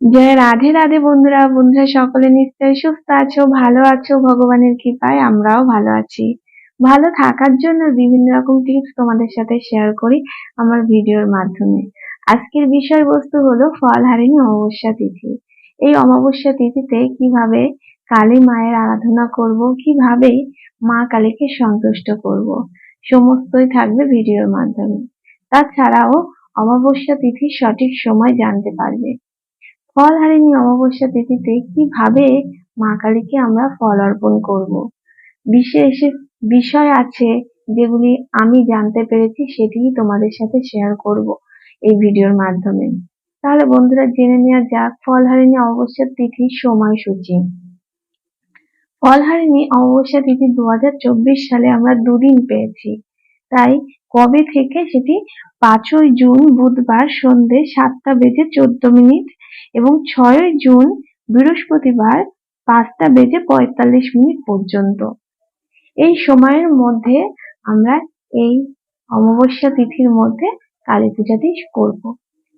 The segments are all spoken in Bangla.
জয় রাধে রাধে বন্ধুরা বন্ধুরা সকলে নিশ্চয়ই সুস্থ আছো, ভালো আছো, ভগবানের কৃপায় আমরাও ভালো আছি। ভালো থাকার জন্য বিভিন্ন রকম টিপস তোমাদের সাথে শেয়ার করি আমার ভিডিওর মাধ্যমে। আজকের বিষয়বস্তু হলো ফলহারিণী অমাবস্যা তিথি। এই অমাবস্যা তিথিতে কীভাবে কালী মায়ের আরাধনা করব, কীভাবে মা কালীকে সন্তুষ্ট করব, সমস্তই থাকবে ভিডিওর মাধ্যমে। তাছাড়াও অমাবস্যা তিথির সঠিক সময় জানতে পারবে। ফলহারিণী অমাবস্যা তিথিতে কীভাবে মা কালীকে আমরা ফল অর্পণ করব? বিশেষ বিষয় আছে যেগুলি আমি জানতে পেরেছি, সেটিই তোমাদের সাথে শেয়ার করব এই ভিডিওর মাধ্যমে। তাহলে বন্ধুরা, জেনে নেওয়া যাক ফলহারিণী অমাবস্যা তিথির সময়সূচি। ফলহারিণী অমাবস্যা তিথি দু হাজার চব্বিশ সালে আমরা দুদিন পেয়েছি। তাই কবে থেকে? সেটি পাঁচই জুন বুধবার সন্ধে সাতটা বেজে চোদ্দ মিনিট এবং ছয়ই জুন বৃহস্পতিবার পাঁচটা বেজে পঁয়তাল্লিশ মিনিট পর্যন্ত। এই সময়ের মধ্যে আমরা এই অমাবস্যা তিথির মধ্যে কালী পূজাটি করব।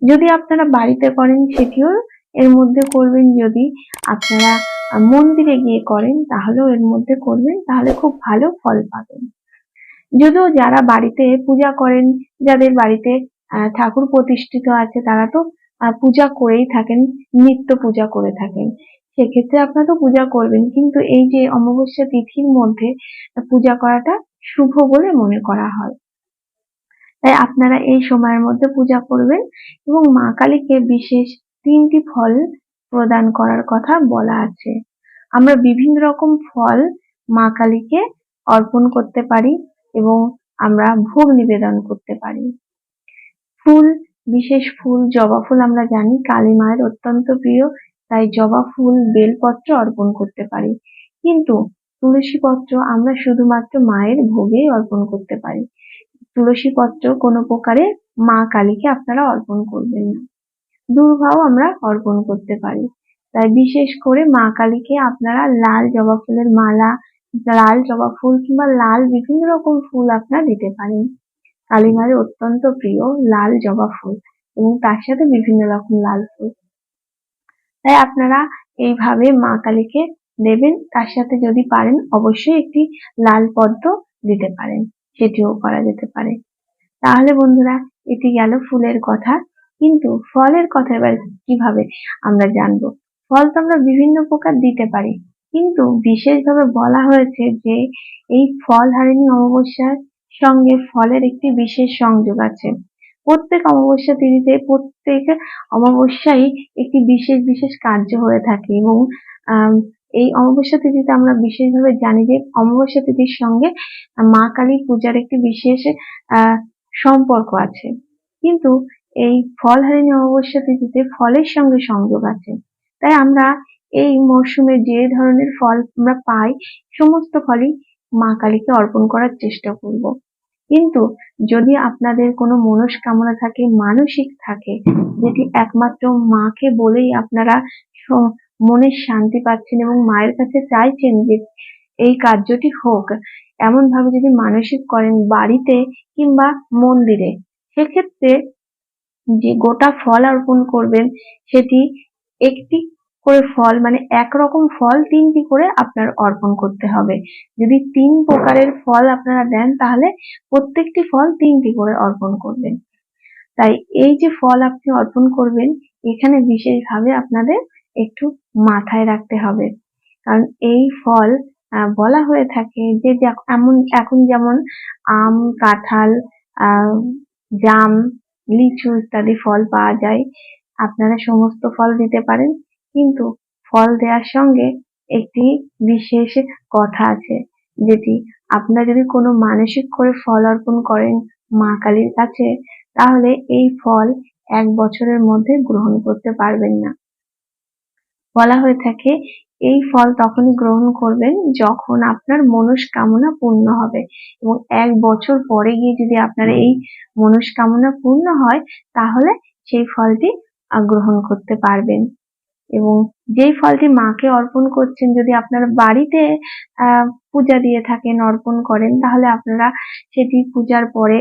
যদি আপনারা বাড়িতে করেন সেটিও এর মধ্যে করবেন। যদি আপনারা মন্দিরে গিয়ে করেন তাহলেও এর মধ্যে করবেন, তাহলে খুব ভালো ফল পাবেন। যদিও যারা বাড়িতে পূজা করেন, যাদের বাড়িতে ঠাকুর প্রতিষ্ঠিত আছে তারা তো পূজা করেই থাকেন, নিত্য পূজা করে থাকেন। সেক্ষেত্রে আপনারা তো পূজা করবেন, কিন্তু এই যে অমাবস্যা তিথির মধ্যে পূজা করাটা শুভ বলে মনে করা হয়। তাই আপনারা এই সময়ের মধ্যে পূজা করবেন এবং মা কালীকে বিশেষ তিনটি ফল প্রদান করার কথা বলা আছে। আমরা বিভিন্ন রকম ফল মা কালীকে অর্পণ করতে পারি এবং আমরা ভোগ নিবেদন করতে পারি। ফুল বিশেষ ফুল, জবা ফুল আমরা জানি, কালী মায়ের অত্যন্ত প্রিয়, তাই জবা ফুল, বেলপত্র অর্পণ করতে পারি। কিন্তু তুলসী পত্র আমরা শুধুমাত্র মায়ের ভোগেই অর্পণ করতে পারি। তুলসী পত্র কোনো প্রকারে মা কালীকে আপনারা অর্পণ করবেন না। দুর্ভাও আমরা অর্পণ করতে পারি। তাই বিশেষ করে মা কালীকে আপনারা লাল জবা ফুলের মালা, লাল জবা ফুল কিংবা লাল বিভিন্ন রকম ফুল আপনারা দিতে পারেন। কালী অত্যন্ত প্রিয় লাল জবা ফুল এবং তার সাথে বিভিন্ন রকম লাল ফুল। তাই আপনারা এইভাবে মা কালীকে দেবেন, তার সাথে যদি পারেন অবশ্যই একটি লাল পদ্ম দিতে পারেন, সেটিও করা যেতে পারে। তাহলে বন্ধুরা, এটি গেল ফুলের কথা। কিন্তু ফলের কথা এবার কীভাবে আমরা জানব? ফল তো আমরা বিভিন্ন প্রকার দিতে পারি, কিন্তু বিশেষভাবে বলা হয়েছে যে এই ফল হারিণী অমাবস্যার সঙ্গে ফলের একটি বিশেষ সংযোগ আছে। প্রত্যেক অমাবস্যা তিথিতে প্রত্যেক অমাবস্যায় একটি বিশেষ বিশেষ কার্য হয়ে থাকে এবং এই অমাবস্যা তিথিতে আমরা বিশেষভাবে জানি যে অমাবস্যা তিথির সঙ্গে মা কালী পূজার একটি বিশেষ সম্পর্ক আছে। কিন্তু এই ফল হারিণী অমাবস্যা তিথিতে ফলের সঙ্গে সংযোগ আছে। তাই আমরা এই মরশুমে যে ধরনের ফল আমরা পাই, সমস্ত ফলই মা কালীকে অর্পণ করার চেষ্টা করব। কিন্তু যদি আপনাদের কোনো মনস্কামনা থাকে, মানসিক থাকে, যেটি একমাত্র মাকে বলেই আপনারা মনের শান্তি পাচ্ছেন এবং মায়ের কাছে চাইছেন যে এই কার্যটি হোক এমন ভাবে যদি মানসিক করেন বাড়িতে কিংবা মন্দিরে, সেক্ষেত্রে যে গোটা ফল অর্পণ করবেন, সেটি একটি করে ফল মানে একরকম ফল তিনটি করে আপনার অর্পণ করতে হবে। যদি তিন প্রকারের ফল আপনারা দেন, তাহলে প্রত্যেকটি ফল তিনটি করে অর্পণ করবেন। তাই এই যে ফল আপনি অর্পণ করবেন, এখানে বিশেষভাবে আপনাদের একটু মাথায় রাখতে হবে। কারণ এই ফল বলা হয়ে থাকে যে এমন, এখন যেমন আম, কাঁঠাল জাম, লিচু ইত্যাদি ফল পাওয়া যায়, আপনারা সমস্ত ফল দিতে পারেন। কিন্তু ফল দেওয়ার সঙ্গে একটি বিশেষ কথা আছে, যেটি আপনারা যদি কোনো মানসিক করে ফল অর্পণ করেন মা কালীর কাছে, তাহলে এই ফল এক বছরের মধ্যে গ্রহণ করতে পারবেন না। বলা হয়ে থাকে, এই ফল তখনই গ্রহণ করবেন যখন আপনার মনস্কামনা পূর্ণ হবে এবং এক বছর পরে গিয়ে যদি আপনার এই মনস্কামনা পূর্ণ হয়, তাহলে সেই ফলটি গ্রহণ করতে পারবেন। এবং যেই ফলটি মাকে অর্পণ করছেন, যদি আপনারা বাড়িতে পূজা দিয়ে থাকেন, অর্পণ করেন, তাহলে আপনারা সেটি পূজার পরে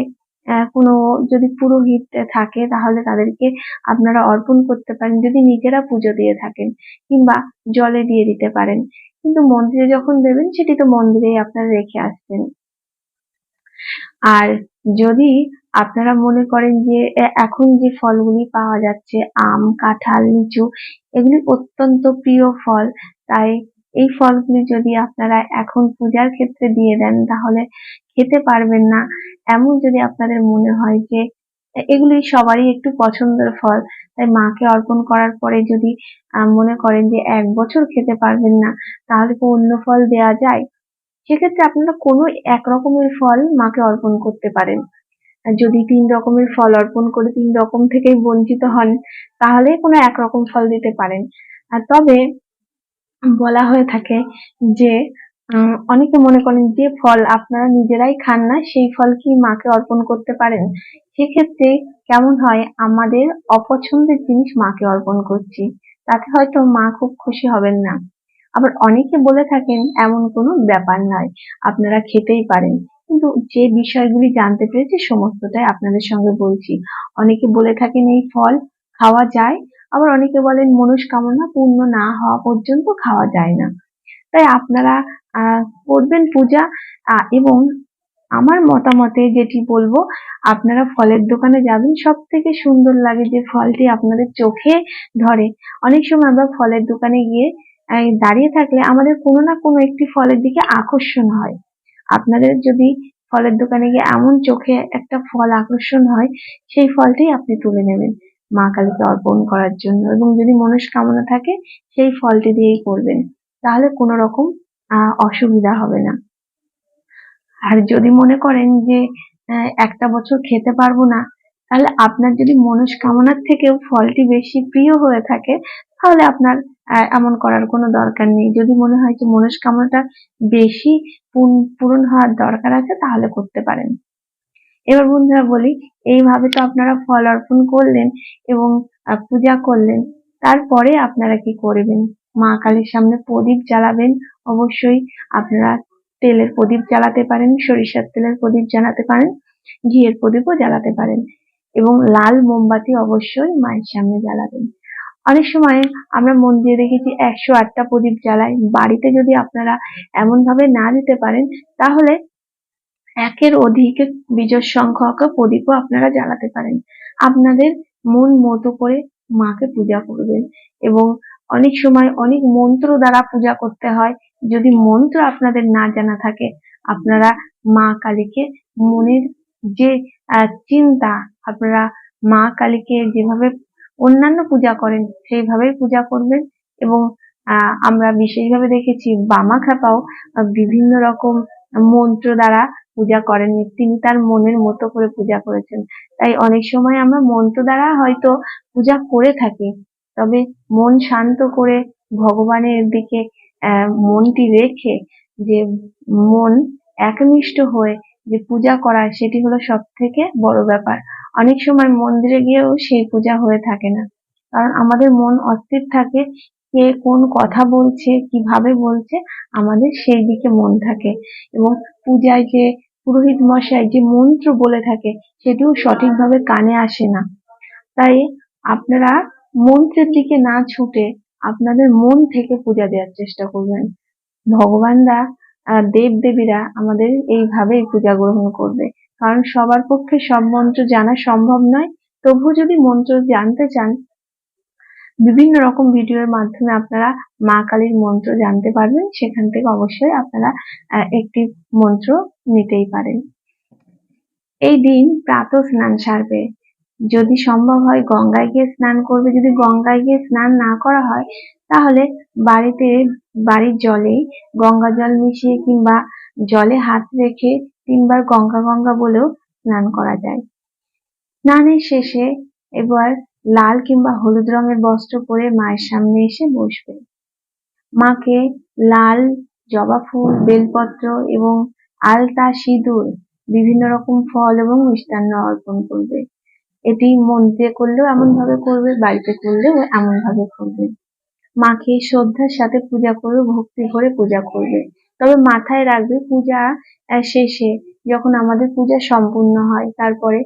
কোনো যদি পুরোহিত থাকে, তাহলে তাদেরকে আপনারা অর্পণ করতে পারেন, যদি নিজেরা পুজো দিয়ে থাকেন কিংবা জলে দিয়ে দিতে পারেন। কিন্তু মন্দিরে যখন দেবেন, সেটি তো মন্দিরেই আপনারা রেখে আসবেন। আর যদি আপনারা মনে করেন যে এখন যে ফলগুলি পাওয়া যাচ্ছে, আম, কাঁঠাল, লিচু, এগুলি অত্যন্ত প্রিয় ফল। তাই এই ফলগুলি যদি আপনারা এখন পূজার ক্ষেত্রে দিয়ে দেন, তাহলে খেতে পারবেন না। এমন যদি আপনাদের মনে হয় যে এগুলি সবারই একটু পছন্দের ফল, তাই মাকে অর্পণ করার পরে যদি মনে করেন যে, এক বছর খেতে পারবেন না, তাহলে তো অন্য ফল দেয়া যায়। সেক্ষেত্রে আপনারা কোনো এক রকমের ফল মাকে অর্পণ করতে পারেন। যদি তিন রকমের ফল অর্পণ করে তিন রকম থেকেই বঞ্চিত হন, তাহলে কোনো এক রকম ফল দিতে পারেন। আর তবে বলা হয়ে থাকে যে অনেকে মনে করেন যে ফল আপনারা নিজেরাই খান না, সেই ফল কি মাকে অর্পণ করতে পারেন? সেক্ষেত্রে কেমন হয়, আমাদের অপছন্দের জিনিস মাকে অর্পণ করছি, তাতে হয়তো মা খুব খুশি হবেন না। আবার অনেকে বলে থাকেন, এমন কোনো ব্যাপার নয়, আপনারা খেতেই পারেন। কিন্তু যে বিষয়গুলি জানতে পেরেছি সমস্তটাই আপনাদের সঙ্গে বলছি। অনেকে বলে থাকেন এই ফল খাওয়া যায়, আবার অনেকে বলেন মনস্কামনা পূর্ণ না হওয়া পর্যন্ত খাওয়া যায় না। তাই আপনারা করবেন পূজা এবং আমার মতামতে যেটি বলব, আপনারা ফলের দোকানে যাবেন সব থেকে সুন্দর লাগে যে ফলটি আপনাদের চোখে ধরে। অনেক সময় আমরা ফলের দোকানে গিয়ে দাঁড়িয়ে থাকলে আমাদের কোনো না কোনো একটি ফলের দিকে আকর্ষণ হয়। আপনাদের যদি ফলের দোকানে গিয়ে এমন চোখে একটা ফল আকর্ষণ হয়, সেই ফলটি আপনি তুলে নেবেন মা কালীকে অর্পণ করার জন্য। এবং যদি মনস্কামনা থাকে, সেই ফলটি দিয়েই করবেন। তাহলে কোনো রকম অসুবিধা হবে না। আর যদি মনে করেন যে একটা বছর খেতে পারব না, তাহলে আপনার যদি মনস্কামনার থেকেও ফলটি বেশি প্রিয় হয়ে থাকে তাহলে আপনার এমন করার কোনো দরকার নেই। যদি মনে হয় যে মনস্কামনাটা বেশি পূর্ণ- হওয়ার দরকার আছে, তাহলে করতে পারেন। এবার বন্ধুরা বলি, এইভাবে তো আপনারা ফল অর্পণ করলেন এবং পূজা করলেন, তারপরে আপনারা কি করবেন? মা কালীর সামনে প্রদীপ জ্বালাবেন, অবশ্যই আপনারা তেলের প্রদীপ জ্বালাতে পারেন, সরিষার তেলের প্রদীপ জ্বালাতে পারেন, ঘিয়ের প্রদীপও জ্বালাতে পারেন এবং লাল মোমবাতি অবশ্যই মায়ের সামনে জ্বালাবেন। অনেক সময় আমরা মন্দিরে দেখেছি একশো আটটা প্রদীপ জ্বালায় বাড়িতে যদি আপনারা এমন ভাবে না দিতে পারেন, তাহলে একের অধিক বিজয় সংখ্যক প্রদীপও আপনারা জ্বালাতে পারেন। আপনাদের মন মতো করে মাকে পূজা করবেন এবং অনেক সময় অনেক মন্ত্র দ্বারা পূজা করতে হয়। যদি মন্ত্র আপনাদের না জানা থাকে, আপনারা মা কালীকে মনের যে চিন্তা, আপনারা মা কালীকে যেভাবে অন্যান্য পূজা করেন, সেইভাবেই পূজা করবেন। এবং আমরা বিশেষভাবে দেখেছি বামা খাপাও বিভিন্ন রকম মন্ত্র দ্বারা পূজা করেননি তিনি তার মনের মতো করে পূজা করেছেন। তাই অনেক সময় আমরা মন্ত্র দ্বারা হয়তো পূজা করে থাকি, তবে মন শান্ত করে ভগবানের দিকে মনটি রেখে যে মন একনিষ্ঠ হয়ে যে পূজা করা, সেটি হলো সব থেকে বড় ব্যাপার। অনেক সময় মন্দিরে গিয়েও সেই পূজা হয়ে থাকে না। কারণ আমাদের মন অস্থির থাকে, কে কোন কথা বলছে, কীভাবে বলছে, আমাদের সেই দিকে মন থাকে। এবং পূজায় যে পুরোহিত মশাই যে মন্ত্র বলে থাকে, সেটিও সঠিকভাবে কানে আসে না। তাই আপনারা মন্ত্রের দিকে না ছুটে আপনাদের মন থেকে পূজা দেওয়ার চেষ্টা করবেন। ভগবানরা দেব দেবীরা আমাদের এইভাবেই পূজা গ্রহণ করবে। কারণ সবার পক্ষে সব মন্ত্র জানা সম্ভব নয়। তবুও যদি মন্ত্র জানতে চান, বিভিন্ন রকম ভিডিওর মাধ্যমে আপনারা মা কালীর মন্ত্র জানতে পারবেন। সেখান থেকে অবশ্যই আপনারা একটি মন্ত্র নিতেই পারেন। এই দিন প্রাত স্নান সারবে। যদি সম্ভব হয় গঙ্গায় গিয়ে স্নান করবে। যদি গঙ্গায় গিয়ে স্নান না করা হয়, তাহলে বাড়িতে, বাড়ির জলে গঙ্গা জল মিশিয়ে কিংবা জলে হাত রেখে তিনবার গঙ্গা গঙ্গা বলেও স্নান করা যায়। স্নানের শেষে এবার লাল কিংবা হলুদ রঙের বস্ত্র পরে মায়ের সামনে এসে বসবে। মাকে লাল জবা ফুল, বেলপত্র এবং আলতা সিঁদুর, বিভিন্ন রকম ফল এবং মিষ্টান্ন অর্পণ করবে। এটি মন্দিরে করলেও এমন ভাবে করবে, বাড়িতে করলেও এমন ভাবে করবে। মাকে শ্রদ্ধার সাথে পূজা করবে, ভক্তি করে পূজা করবে। তবে মাথায় রাখবে পূজা শেষে যখন আমাদের পূজা সম্পূর্ণ হয়। তারপরে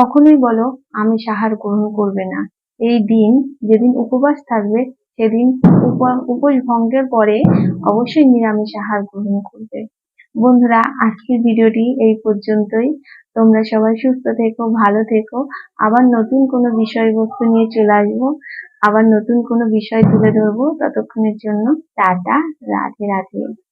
কখনোই বলো আমিষ আহার গ্রহণ করবে না। এই দিন যেদিন উপবাস থাকবে, সেদিন উপা- উপোস ভঙ্গের পরে অবশ্যই নিরামিষ আহার গ্রহণ করবে। বন্ধুরা, আজকের ভিডিওটি এই পর্যন্তই। তোমরা সবাই সুস্থ থেকো, ভালো থেকো। আবার নতুন কোনো বিষয়বস্তু নিয়ে চলে আসব। আবার নতুন কোনো বিষয় তুলে ধরবো ততক্ষণের জন্য টাটা, রাধে রাধে।